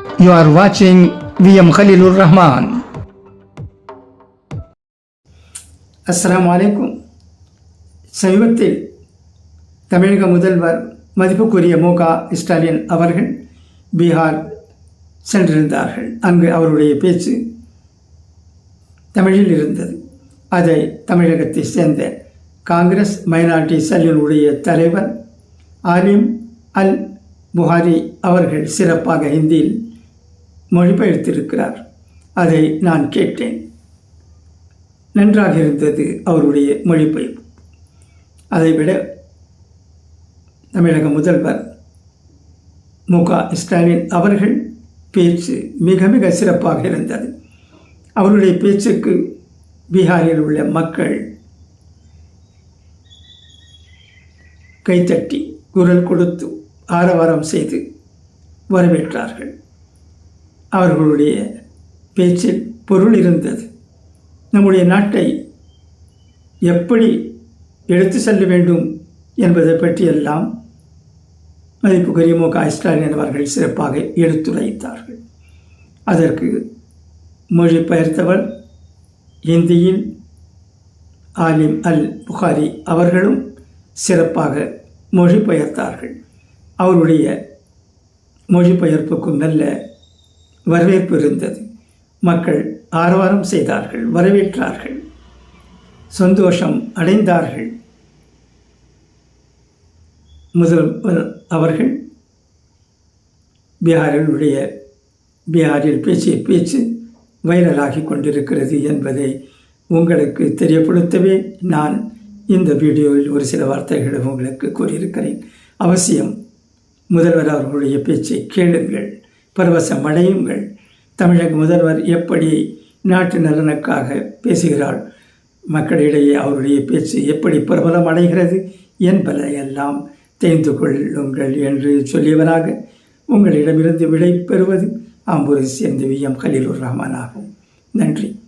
You are வாட்சிங் V M Khalilur Rahman அஸ்லாம் வலைக்கும் சமீபத்தில் தமிழக முதல்வர் மதிப்புக்குரிய மு க ஸ்டாலின் அவர்கள் பீகார் சென்றிருந்தார்கள். அங்கு அவருடைய பேச்சு தமிழில் இருந்தது. அதை தமிழகத்தை சேர்ந்த காங்கிரஸ் மைனாரிட்டி செல்லினுடைய தலைவர் ஆலிம் அல் புகாரி அவர்கள் சிறப்பாக ஹிந்தியில் மொழிபெயர்த்திருக்கிறார். அதை நான் கேட்டேன். நன்றாக இருந்தது அவருடைய மொழிபெயர்ப்பு. அதைவிட தமிழக முதல்வர் மு. க. ஸ்டாலின் அவர்கள் பேச்சு மிக மிக சிறப்பாக இருந்தது. அவருடைய பேச்சுக்கு பீகாரில் உள்ள மக்கள் கைத்தட்டி குரல் கொடுத்து ஆரவாரம் செய்து வரவேற்றார்கள். அவர்களுடைய பேச்சில் பொருள் இருந்தது. நம்முடைய நாட்டை எப்படி எடுத்து செல்ல வேண்டும் என்பதை பற்றியெல்லாம் மதிப்புக்குரிய மு க ஸ்டாலின் அவர்கள் சிறப்பாக எடுத்துரைத்தார்கள். அதற்கு மொழிபெயர்த்தவர் இந்தியின் ஆலிம் அல் புகாரி அவர்களும் சிறப்பாக மொழிபெயர்த்தார்கள். அவருடைய மொழிபெயர்ப்புக்கும் நல்ல வரவேற்பு இருந்தது. மக்கள் ஆரவாரம் செய்தார்கள் வரவேற்றார்கள். சந்தோஷம் அடைந்தார்கள். முதல்வர் அவர்கள் பீகாரினுடைய பீகாரில் பேசிய பேச்சு வைரலாகி கொண்டிருக்கிறது என்பதை உங்களுக்கு தெரியப்படுத்தவே நான் இந்த வீடியோவில் ஒரு சில வார்த்தைகளை உங்களுக்கு கூறியிருக்கிறேன். அவசியம் முதல்வர் அவர்களுடைய பேச்சை கேளுங்கள். பரவசமடையுங்கள். தமிழக முதல்வர் எப்படி நாட்டு நலனுக்காக பேசுகிறார்? மக்களிடையே அவருடைய பேச்சு எப்படி பிரபலம் அடைகிறது என்பதையெல்லாம் தெரிந்து கொள்ளுங்கள் என்று சொல்லியவராக உங்களிடமிருந்து விடை பெறுவது ஆம்பூரை சேர்ந்து வி எம் கலீலுர் ரஹ்மான் ஆகும். நன்றி.